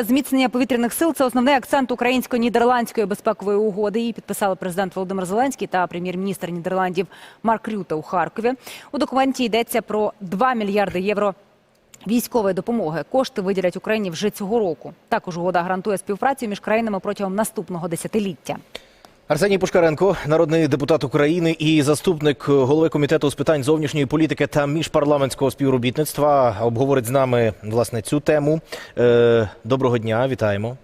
Зміцнення повітряних сил це основний акцент українсько-нідерландської безпекової угоди. Її підписали президент Володимир Зеленський та прем'єр-міністр Нідерландів Марк Рюта у Харкові. У документі йдеться про 2 мільярди євро військової допомоги. Кошти виділять Україні вже цього року. Також угода гарантує співпрацю між країнами протягом наступного десятиліття. Арсеній Пушкаренко, народний депутат України і заступник голови комітету з питань зовнішньої політики та міжпарламентського співробітництва, обговорить з нами власне цю тему. Е, Доброго дня, вітаємо.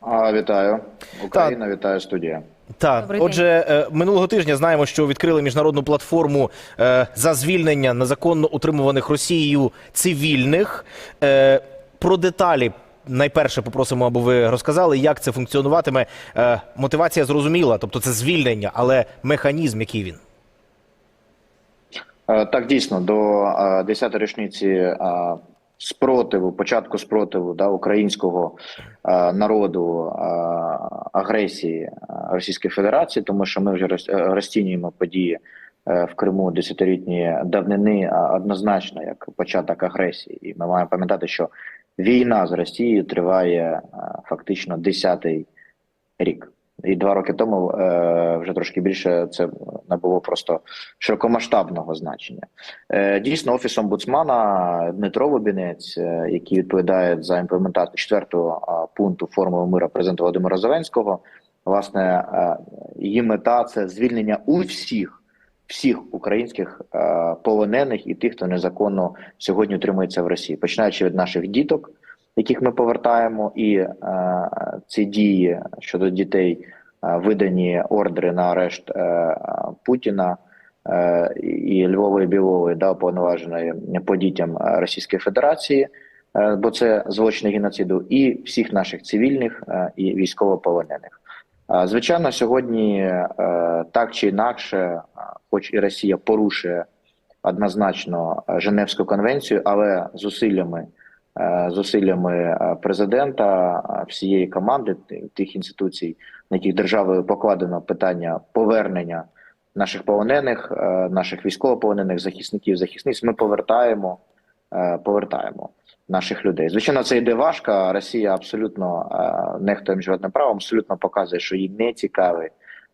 А, вітаю, Україна, вітаю студія. Так, отже, е, минулого тижня знаємо, що відкрили міжнародну платформу е, за звільнення незаконно утримуваних Росією цивільних. Е, Про деталі найперше попросимо, аби ви розказали, як це функціонуватиме. Е, Мотивація зрозуміла, тобто це звільнення, але механізм, який він. Е, Так, дійсно, до е, 10-ї річниці е, спротиву, початку спротиву да, українського народу агресії Російської Федерації, тому що ми вже роз- розцінюємо події в Криму десятилітні давнини однозначно як початок агресії. І ми маємо пам'ятати, що війна з Росією триває е, фактично 10-й рік. І два роки тому е, вже трошки більше це набуло просто широкомасштабного значення. Е, дійсно, офіс омбудсмана Дмитро Лобінець, який відповідає за імплементацію четвертого пункту формули мира президента Володимира Зеленського, власне, її мета це звільнення усіх всіх українських е, полонених і тих, хто незаконно сьогодні утримується в Росії, починаючи від наших діток яких ми повертаємо, і е, ці дії щодо дітей е, видані ордери на арешт Путіна і Львової Білової, да, уповноваженої по дітям Російської Федерації, бо це злочини геноциду, і всіх наших цивільних і військовополонених. Звичайно, сьогодні е, так чи інакше, хоч і Росія порушує однозначно е, Женевську конвенцію, але зусиллями е, зусиллями президента, всієї команди тих інституцій, на яких державою покладено питання повернення наших полонених, наших військовополонених, захисників, захисниць, ми повертаємо, повертаємо наших людей. Звичайно, це йде важко. Росія абсолютно е, нехтує міжнародним правом, абсолютно показує, що їй не цікаві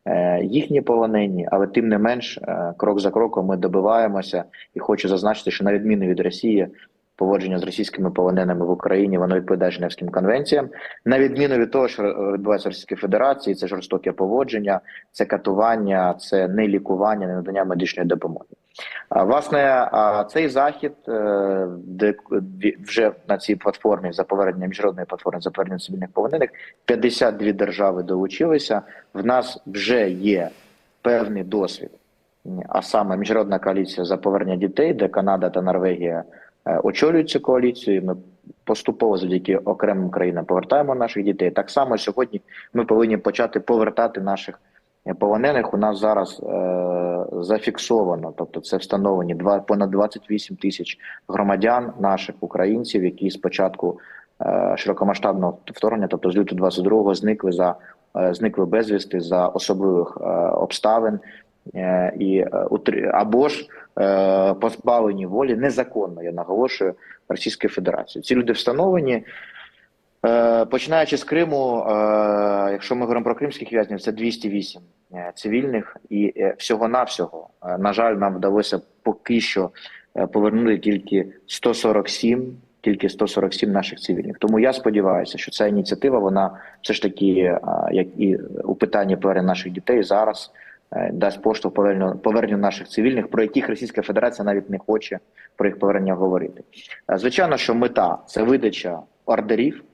е, їхні полонені, але тим не менш, е, крок за кроком ми добиваємося, і хочу зазначити, що на відміну від Росії. Поводження з російськими полоненими в Україні воно відповідає Женевським конвенціям, на відміну від того, що відбувається в Російській Федерації, це жорстоке поводження, це катування, це не лікування, не надання медичної допомоги. Власне, цей захід, е, де вже на цій платформі за повернення міжнародної платформи за повернення цивільних полонених 52 держави долучилися. В нас вже є певний досвід, а саме міжнародна коаліція за повернення дітей, де Канада та Норвегія е, очолюють цю коаліцію. Ми поступово завдяки окремим країнам повертаємо наших дітей. Так само сьогодні ми повинні почати повертати наших е, полонених. У нас зараз зафіксовано, тобто це встановлені два понад 28 тисяч громадян наших українців, які спочатку е, широкомасштабного вторгнення, тобто з лютого 22-го, зникли за е, зникли безвісти за особливих е, обставин. І або ж позбавлені волі незаконно, я наголошую, Російської Федерації. Ці люди встановлені. Е, Починаючи з Криму, е, якщо ми говоримо про кримських в'язнів, це 208 е, цивільних, і всього-навсього, е, на жаль, нам вдалося поки що повернути тільки 147, тільки 147 наших цивільних. Тому я сподіваюся, що ця ініціатива, вона все ж таки, як і у питанні повернення наших дітей, зараз дасть поштовх поверненню, поверненню наших цивільних, про яких Російська Федерація навіть не хоче про їх повернення говорити. Звичайно, що мета це видача ордерів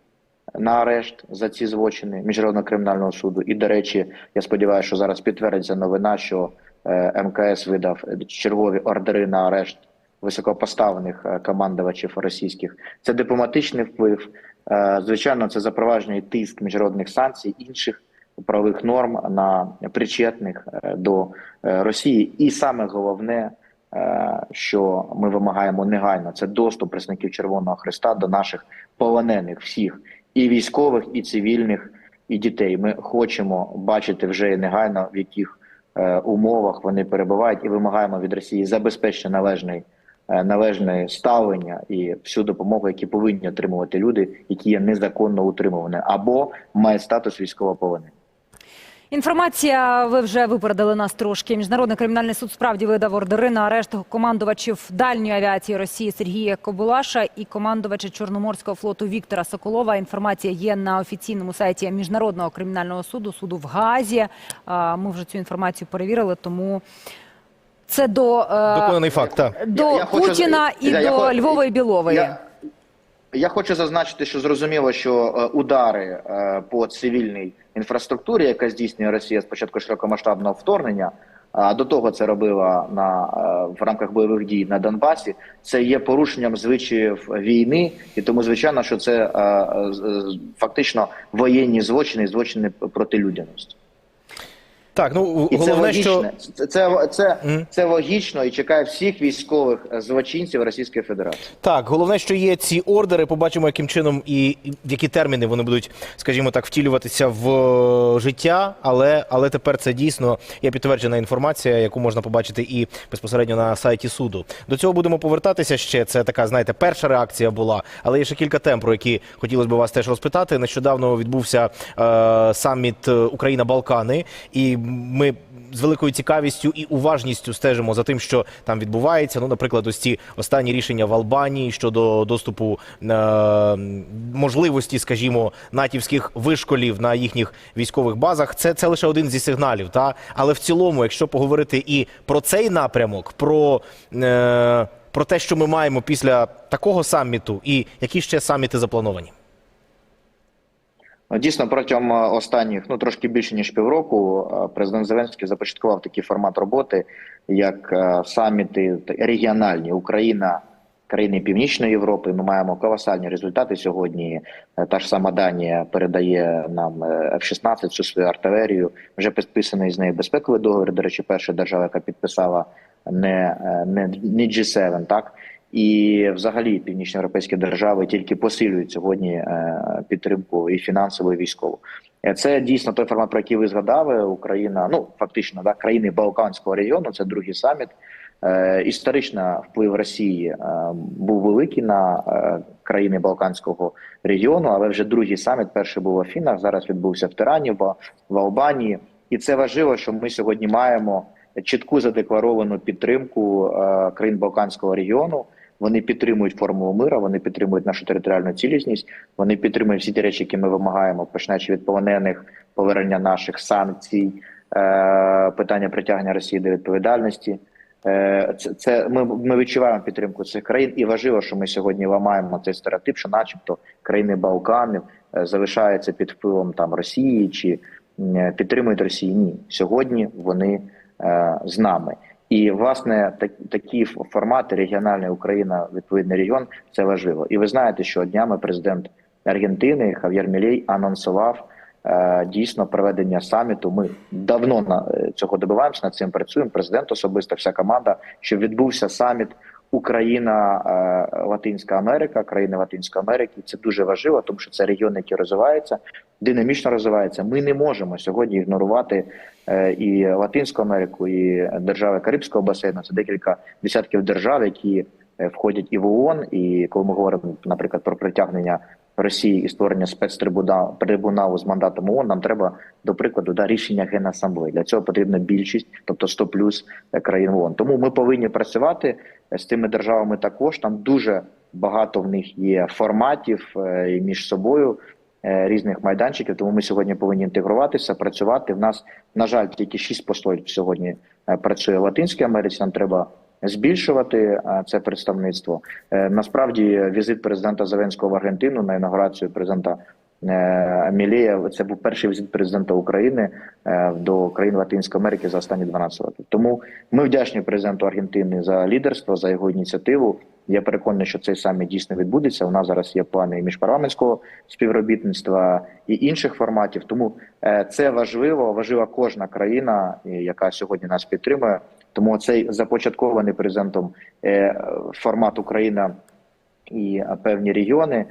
на арешт за ці злочини міжнародного кримінального суду. І до речі, я сподіваюся, що зараз підтвердиться новина, що е, МКС видав чергові ордери на арешт високопоставлених е, командувачів російських. Це дипломатичний вплив. Е, Звичайно, це запровадження і тиск міжнародних санкцій, інших правових норм на причетних до Росії. І саме головне, що ми вимагаємо негайно, це доступ представників Червоного Христа до наших полонених всіх і військових, і цивільних, і дітей. Ми хочемо бачити вже негайно, в яких е, умовах вони перебувають, і вимагаємо від Росії забезпечити належний е, належне ставлення і всю допомогу, які повинні отримувати люди, які є незаконно утримувані або мають статус військовополонених. Інформація, ви вже випередили нас трошки. Міжнародний кримінальний суд справді видав ордери на арешт командувачів дальньої авіації Росії Сергія Кобулаша і командувача Чорноморського флоту Віктора Соколова. Інформація є на офіційному сайті Міжнародного кримінального суду, суду в Гаазі. А, Ми вже цю інформацію перевірили, тому це до, е, факт. Так. до Я- я хочу- Путіна і я- я до хо- Львова і Білової. Я, я хочу зазначити, що зрозуміло, що е, удари е, по цивільній інфраструктурі, яка здійснює Росія з початку широкомасштабного вторгнення, а до того це робила на е, в рамках бойових дій на Донбасі. Це є порушенням звичаїв війни, і тому звичайно, що це фактично воєнні злочини, і злочини проти людяності. Так, ну І це головне, логічно. що Це, це, це, Мгм. це логічно і чекає всіх військових е, злочинців Російської Федерації. Так, головне, що є ці ордери. Побачимо, яким чином і які терміни вони будуть, скажімо так, втілюватися в е, життя. Але але тепер це дійсно є підтверджена інформація, яку можна побачити і безпосередньо на сайті суду. До цього будемо повертатися ще. Це така, знаєте, перша реакція була, але є ще кілька тем, про які хотілося б вас теж розпитати. Нещодавно відбувся е, саміт е, Україна-Балкани, і ми з великою цікавістю і уважністю стежимо за тим, що там відбувається. Ну, наприклад, ось ці останні рішення в Албанії щодо доступу е, можливості, скажімо, натівських вишколів на їхніх військових базах. Це, це лише один зі сигналів. Та але в цілому, якщо поговорити і про цей напрямок, про, е, про те, що ми маємо після такого саміту, і які ще саміти заплановані. Ну, Дійсно, протягом е, останніх ну трошки більше ніж півроку, е, президент Зеленський започаткував такий формат роботи, як е, саміти регіональні Україна, країни Північної Європи. Ми маємо колосальні результати сьогодні. Та ж сама Данія передає нам е, F-16, всю свою артилерію. Вже підписаний з нею безпековий договір. До речі, перша держава, яка підписала не, не, не G7, так. І взагалі північноєвропейські держави тільки посилюють сьогодні е, підтримку і фінансову, і військову. Е, Це дійсно той формат, про який ви згадали. Україна, ну фактично, да, країни Балканського регіону. Це другий саміт. Е, історично вплив Росії був великий на країни Балканського регіону, але вже другий саміт. Перший був в Афінах, зараз відбувся в Тирані, в, Албанії. І це важливо, що ми сьогодні маємо чітку задекларовану підтримку країн Балканського регіону. Вони підтримують формулу миру, вони підтримують нашу територіальну цілісність. Вони підтримують всі ті речі, які ми вимагаємо, починаючи від полонених, повернення наших санкцій, е, питання притягнення Росії до відповідальності. Е, Це, це ми, ми відчуваємо підтримку цих країн, і важливо, що ми сьогодні ламаємо цей стереотип, що, начебто, країни Балканів е, залишаються під впливом там Росії чи підтримують Росію. Ні, сьогодні вони е, з нами. І власне так, такі формати регіональна Україна, відповідний регіон, це важливо. І ви знаєте, що днями президент Аргентини Хав'єр Мілей анонсував е, дійсно проведення саміту. Ми давно на е, цього добиваємося, над цим працюємо. Президент особисто, вся команда, щоб відбувся саміт Україна, е, Латинська Америка, країни Латинської Америки. Це дуже важливо, тому що це регіон, який розвивається, динамічно розвивається. Ми не можемо сьогодні ігнорувати е, і Латинську Америку, і держави Карибського басейну. Це декілька десятків держав, які е, входять і в ООН. І коли ми говоримо, наприклад, про притягнення Росії і створення спецтрибуналу трибуналу з мандатом ООН, нам треба до прикладу да рішення Генасамблеї. Для цього потрібна більшість, тобто 100 плюс е, країн ООН. Тому ми повинні працювати з тими державами. Також там дуже багато в них є форматів між собою різних майданчиків. Тому ми сьогодні повинні інтегруватися, працювати. В нас на жаль тільки шість послів сьогодні е, працює в Латинській Америці. Нам треба збільшувати е, це представництво. Е, Насправді, візит президента Зеленського в Аргентину на інаугурацію президента е, це був перший візит президента України е, до країн Латинської Америки за останні 12 років. Тому ми вдячні президенту Аргентини за лідерство, за його ініціативу. Я переконаний, що цей саміт дійсно відбудеться. У нас зараз є плани і міжпарламентського співробітництва і інших форматів. Тому е, це важливо. Важлива кожна країна, яка сьогодні нас підтримує. Тому цей започаткований президентом формат Україна і певні регіони,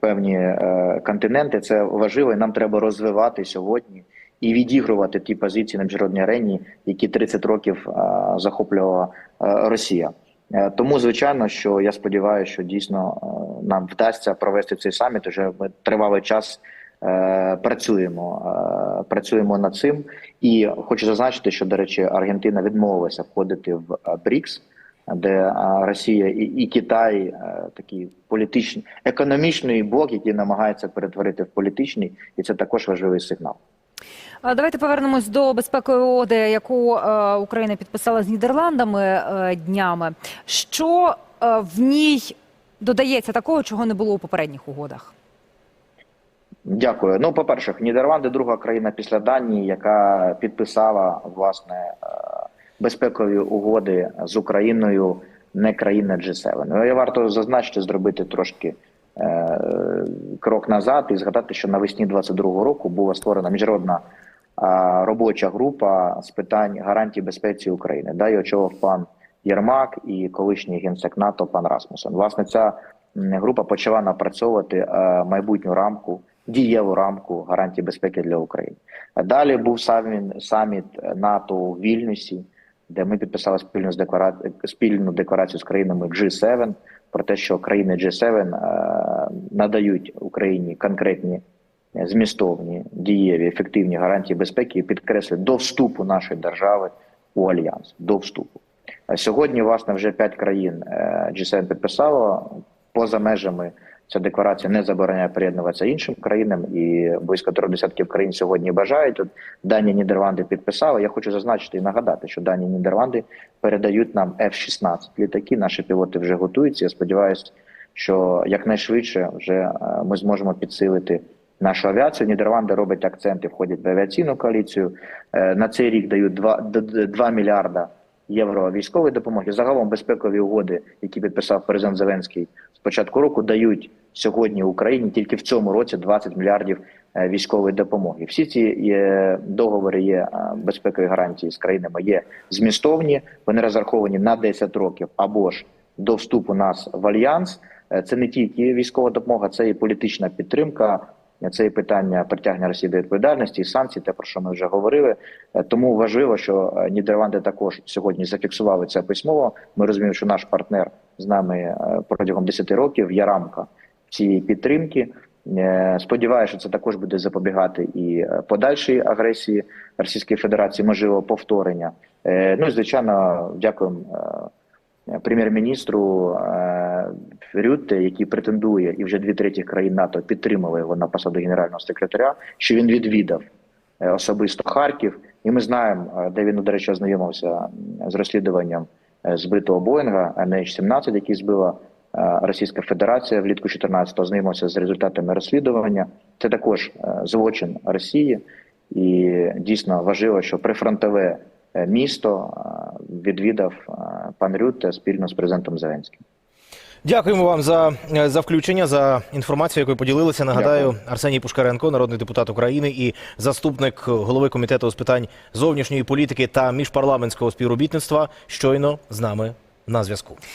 певні е, континенти. Це важливо. і Нам треба розвивати сьогодні і відігрувати ті позиції на міжнародній арені, які 30 років е, захоплювала е, Росія. Е, Тому, звичайно, що я сподіваюся, що дійсно е, нам вдасться провести цей саміт. Уже ми тривалий час е, працюємо, е, працюємо над цим. І хочу зазначити, що до речі, Аргентина відмовилася входити в е, БРІКС, де е, Росія і, і Китай е, такий політичний економічний блок, який намагається перетворити в політичний, і це також важливий сигнал. Давайте повернемось до безпекової угоди, яку е, Україна підписала з Нідерландами днями. Що в ній додається такого, чого не було у попередніх угодах? Дякую. Ну, по-перше, Нідерланди друга країна після Данії, яка підписала власне безпекові угоди з Україною, не країна G7. Ну, і варто зазначити, зробити трошки е, крок назад і згадати, що навесні 22-го року була створена міжнародна е, робоча група з питань гарантій безпеці України. Да, і очолив пан Єрмак і колишній генсек НАТО пан Расмусен. Власне, ця група почала напрацьовувати е, майбутню рамку, дієву рамку гарантій безпеки для України. Далі був саміт, саміт НАТО у Вільнюсі, де ми підписали спільну з деклара... спільну декларацію з країнами G7 про те, що країни G7 е, надають Україні конкретні е, змістовні, дієві, ефективні гарантії безпеки і підкреслюють до вступу нашої держави у альянс. До вступу. Сьогодні, власне, вже п'ять країн е, G7 підписало поза межами. Ця декларація не забороняє приєднуватися іншим країнам, і близько трьох десятків країн сьогодні бажають. От Данія, Нідерланди підписали. Я хочу зазначити і нагадати, що Данія, Нідерланди передають нам F-16 літаки. Наші пілоти вже готуються. Я сподіваюся, що якнайшвидше вже е, ми зможемо підсилити нашу авіацію. Нідерланди роблять акценти, входять в авіаційну коаліцію. Е, На цей рік дають 2, 2 мільярда євро військової допомоги. Загалом безпекові угоди, які підписав президент Зеленський з початку року, дають сьогодні Україні тільки в цьому році 20 мільярдів е, військової допомоги. Всі ці є, договори є е, безпекові гарантії з країнами є змістовні. Вони розраховані на 10 років або ж до вступу нас в альянс. Е, Це не тільки військова допомога, це і політична підтримка. Це і питання притягнення Росії до відповідальності і санкцій, те про що ми вже говорили. Е, Тому важливо, що е, Нідерланди також сьогодні зафіксували це письмово. Ми розуміємо, що наш партнер з нами е, протягом 10 років є рамка цієї підтримки. Е, Сподіваюся, що це також буде запобігати і е, подальшій агресії Російської Федерації, можливо, повторення. Е, Ну і звичайно, дякуємо прем'єр-міністру Рютте, який претендує, і вже дві треті країн НАТО підтримали його на посаду генерального секретаря, що він відвідав особисто Харків, і ми знаємо, де він, до речі, ознайомився з розслідуванням збитого Боїнга MH17, який збила Російська Федерація влітку 14-го, ознайомився з результатами розслідування. Це також е, злочин Росії, і дійсно важливо, що прифронтове е, місто е, відвідав е, пан Рютте спільно з президентом Зеленським. Дякуємо вам за, е, за включення, за інформацію, якою поділилися. Нагадаю, Дякую. Арсеній Пушкаренко, народний депутат України і заступник голови комітету з питань зовнішньої політики та міжпарламентського співробітництва, щойно з нами на зв'язку.